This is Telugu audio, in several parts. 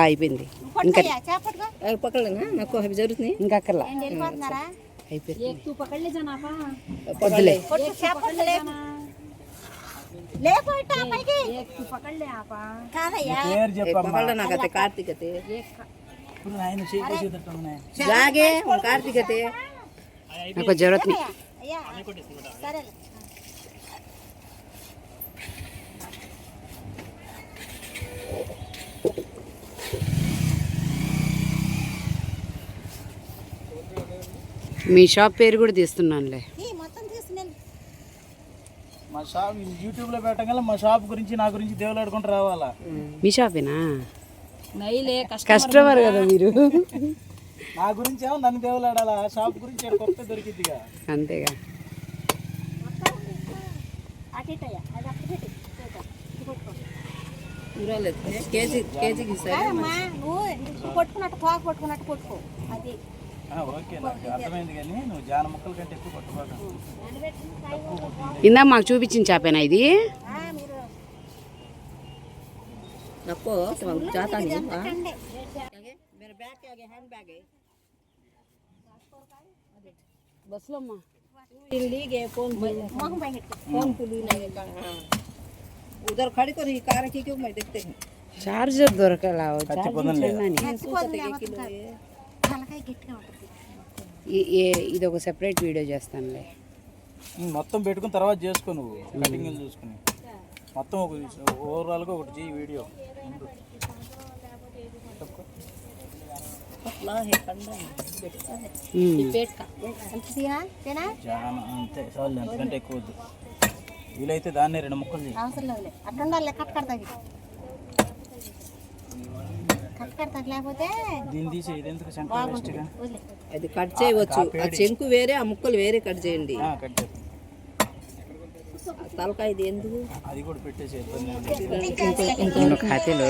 అయిపోయింది. ఇంకా నాకు అవి జరుగుతున్నాయి. ఇంకా అక్కర్లా. అయిపోయింది. కార్తీకతే కార్తీకతే నాకు జ్వరత్ని మీ షాప్ పేరు కూడా తీస్తున్నానులే. మా షాప్ యూట్యూబ్లో పెట్టగల మా షాప్ గురించి నా గురించి దేవుళ్ళు ఆడుకుంటూ రావాలా? మీ షాపేనా? కస్టమర్ కదా మీరు. నా గురించి ఏమో నన్ను దేవులాడాలా? షాప్ గురించి కొత్త దొరికిద్దిగా. అంతేగా. కేజీ కేజీకి ఇస్తారు కాదమ్మా నువ్వు నువ్వు కొట్టుకున్నట్టు తోక కొట్టుకున్నట్టు కొట్టుకో అది. ఆ, ఓకే నాకు అర్థమైంది కానీ నువ్వు జాన ముక్కల కంటే ఎక్కువ కొట్టుకోక. ఇందా మాకు చూపించిన చేపేనా ఇది? ఆ, మీరు బస్సులో అమ్మా ಇಲ್ಲಿಗೆ ಫೋನ್ ಫೋನ್ ಉದರ್ చార్జర్ దొరకలా చార్జింగ్ ఈ- ఏ- ఇది ఒక సెపరేట్ వీడియో చేస్తానులే. మొత్తం పెట్టుకుని తర్వాత చేసుకో నువ్వు. కటింగ్ చూసుకుని. మొత్తం ఒక ఓవరాల్గా ఒకటి వీడియో అంతే చాలు అంతకంటే ఎక్కువ వద్దు వీలైతే దాన్నే రెండు ముక్కలు అవసరం అట్లా ఉండాలి కట్ వదిలే అది కట్ చేయవచ్చు ఆ చెంకు వేరే ఆ ముక్కలు వేరే కట్ చేయండి కట్ ఆ తలకాయ ఇది ఎందుకు? అది కూడా పెట్టేసి ఖాతాలో.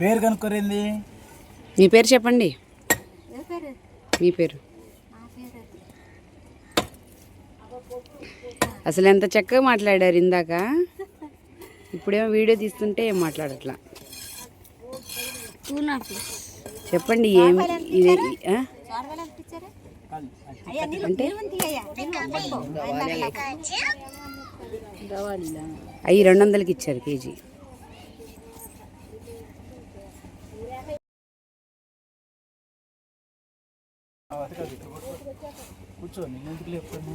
పేరు కనుక్కోరేంది? మీ పేరు చెప్పండి. ఏ పేరు మీ పేరు నా పేరు అది. అసలు ఎంత చక్కగా మాట్లాడారు ఇందాక. ఇప్పుడేమో వీడియో తీస్తుంటే ఏం మాట్లాడట్లా. చెప్పండి ఏం ఇది ఆ? చారువేలు ఎంత ఇచ్చారు? కాదు, అది అయ్యా నీళ్ళు నీళ్ళు తీయ్యా నీళ్ళు పట్టుకో అవి రెండు వందలకి ఇచ్చారు కేజీ. అది కాదు, ఇక్కడ కూర్చో. కూర్చో నేను ఎందుకు లేపుతాను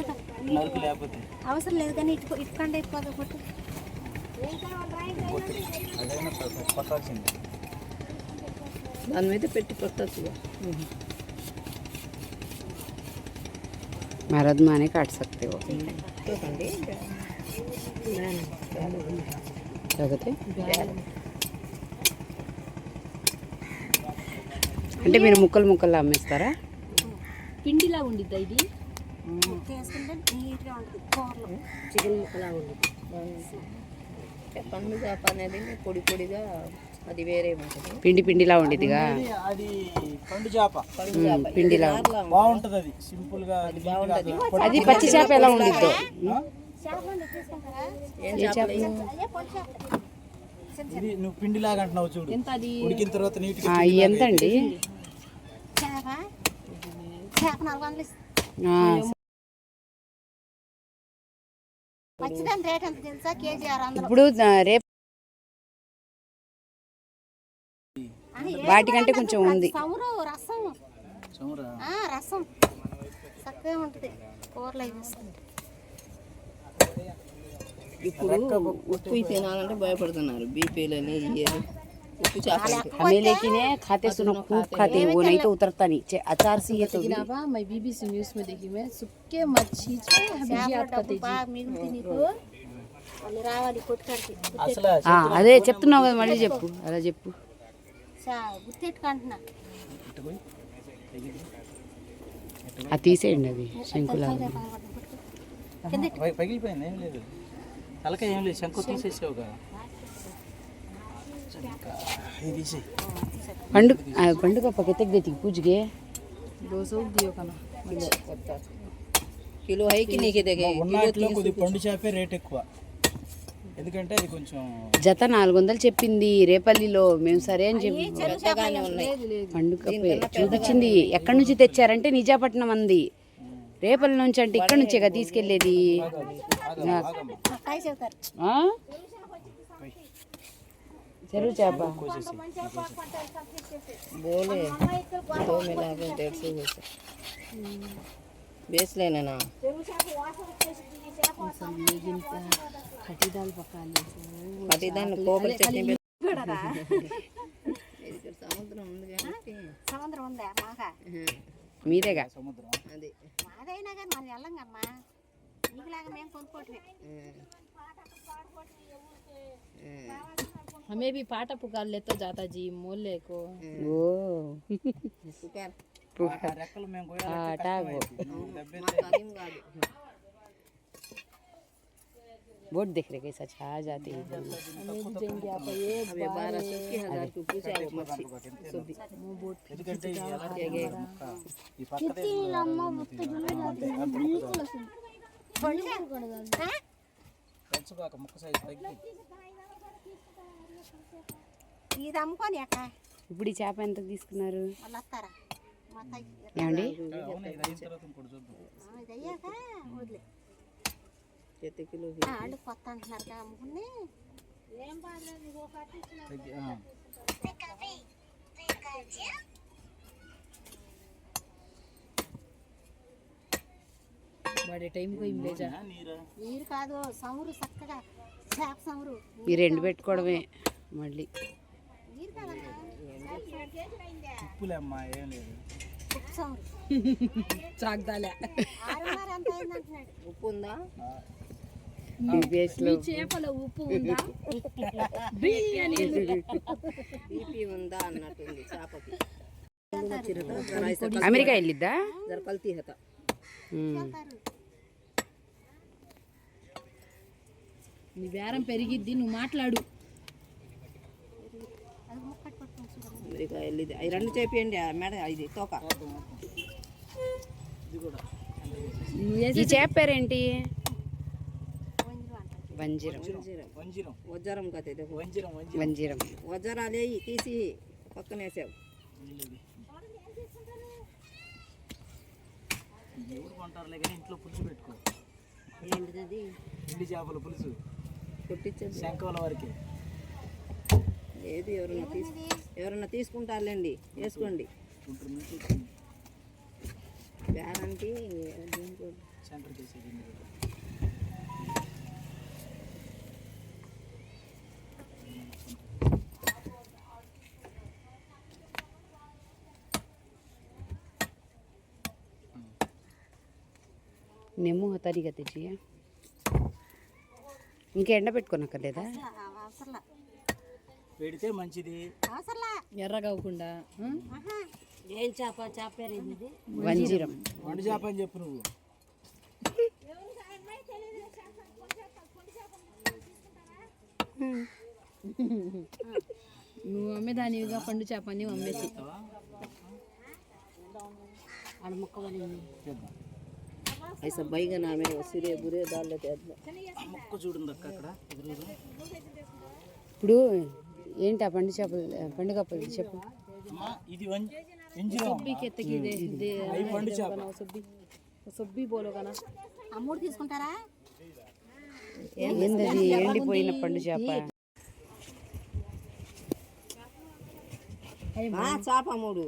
ఉండు ఆగు, ఆగు. ఆగు, ఆగు, చూద్దాం నరుకు లేకపోతే అవసరం లేదు కానీ ఇటు ఇటుకంటే ఇటుకోదు కొట్టు అదైనా పట్టాల్సింది దాని మీద పెట్టి కొట్టచ్చు मरद माने काट सकते हो क्या कहते అంటే మీరు ముక్కలు ముక్కలు అమ్మేస్తారా పిండిలా ఉండిద్దా ఇది ఉంటుంది చికెన్ ముక్కలా ఉంది పండు చేప అనేది పొడి పొడిగా అది వేరే ఉంటుంది. పిండి పిండిలా ఉండిద్దిగా? అది పండు చేప. పిండిలా బాగుంటది అది. సింపుల్గా అది బాగుంటది. అది పచ్చి చేప ఎలా ఉండిద్దో? ఏం చేపలు? ఇది నువ్వు పిండిలాగా అంటున్నావు చూడు. ఎంత అది? ఉడికిన తర్వాత నీట్గా ఎంత అండి చేప? చేప నాలుగు వందలు ఇప్పుడు రేపు వాటికంటే కొంచెం. ఉంది. చమురు రసం చమురా ఆ, రసం. చక్కగా ఉంటుంది. కూరలు అవి వేసుకుంటాం ఇప్పుడు ఉప్పు తినాలంటే భయపడుతున్నారు. బీపీలని చేపలు हमें लेकिन है खाते सुनो खूब खाते हैं वो नहीं तो उतरता नहीं चे- अचार से ये तो भी- ना मैं बीबीसी न्यूज में देखी मैं सुक्के मच्छी से हमें డబ్బు బాగా మిగులుతుంది నీకు మళ్ళీ రావాలి కొట్టుకాడికి అసలు ఆ, అదే చెప్తున్నావు కదా మళ్ళీ చెప్పు అలా చెప్పు గుర్తెట్టుకుంటున్నా అది తీసేయండి అది శంకులాగా పై- పగిలిపోయింది ఏం లేదు తలకాయ ఏం లేదు శంకు తీసేసావు కదా ఇది తీసేయి పండుగ ಪಕ್ಕಕ್ಕೆ ದೇತಿ ಪೂಜೆಗೆ కిలో హైకి నీకే దగ్గర పండు చేపే రేట్ ఎక్కువ. ఎందుకంటే అది కొంచెం జత నాలుగు వందలు చెప్పింది రేపల్లిలో. మేము సరే అని చెప్పి పండుగ చూపించింది. ఎక్కడి నుంచి తెచ్చారంటే నిజాపట్నం అంది. రేపల్లి నుంచి అంటే ఇక్కడ నుంచే కదా తీసుకెళ్ళేది చెరువు చేప. బోలే. తోమిలాగే తెలిసి వేసలేనా సముద్రం ఉంది సముద్రం ఉందా మీదేగా? సముద్రం. అదే మాదైనా కానీ మనం కమ్మా మేము కొనుక్కోవట్లేదు हमें भी पाटा पुकार लेता जाता जी मोले को। वो। पुकार पुकार में गोया आटा देख रहे कैसा छा जाती है। हमें देंगे आप एक बार हज़ार को पूछा वोट कितनी लंबा वोट तो जाते हैं। तो बिल्कुल बढ़िया कर दो हाँ। कौन सा? का मुख साइज़ तक ఇది ఇంకోటి చూద్దాం. ఇది అయ్యాక వదిలే. ఎత్తి కిలో ఆ, వాళ్ళు కొత్త అంటున్నారు అమ్ముకుని. తగ్గి ఆ. వాడే టైంకి ఏం నీరు. కాదు సమురు చక్కగా చేప సమురు ఈ రెండు పెట్టుకోవడమే మళ్ళీ. ఉప్పులేమ్మా ఏం లేదు. ఉప్పు ఉందా? ఉప్పు. ఉందా? ఉందా అన్నట్టుంది అమెరికా వెళ్ళిద్దా? జర హత నీ బేరం పెరిగిద్ది నువ్వు మాట్లాడు. వెళ్ళింది అవి రెండు చేపియండి ఆ మేడ ఇది తోక. ఈ చేప పేరేంటి? వంజిరం. కథ ఇది. వంజిరం వజ్రాలే తీసి పక్కన వేసావు. ఎవరు కొంటారులే కానీ ఇంట్లో పులుసు పెట్టుకో. ఏంటిది ఎండి చేపల పులుసు. కొట్టించదు శంకవల వరకే. ఏది ఎవరన్నా తీసు ఎవరన్నా తీసుకుంటారులేండి వేసుకోండి. బేరానికి నెమ్ము హతారిగా తెచ్చి ఇంకా ఎండ పెట్టుకోనక్కర్లేదా? పెడితే మంచిది. అవసరంలా. ఎర్రగా అవ్వకుండా ఆ? ఏం చేప చేప వంజిరం. వండు చేప అని చెప్పు నువ్వు. నువ్వు అమ్మేదానివిగా పండు చేప అని అమ్మేసి. చేద్దాం. ऐसा बैगन हमें वो सिरे बुरे डाल लेते हैं ఆ మొక్క చూడండి అక్క అక్కడ ఎదురుగా ఇప్పుడు ఏంటి ఆ పండు చేపలు పండుగ పది చెప్పు అమ్మా ఇది వం- వంజిరం అమ్మా. కెత్తకి ఇదే ఇదే అవి పండు చేప సొబ్బి సొబ్బి బోలోగానా ఆ మూడు తీసుకుంటారా ఏందది ఎండిపోయిన పండు చేప చేప మూడు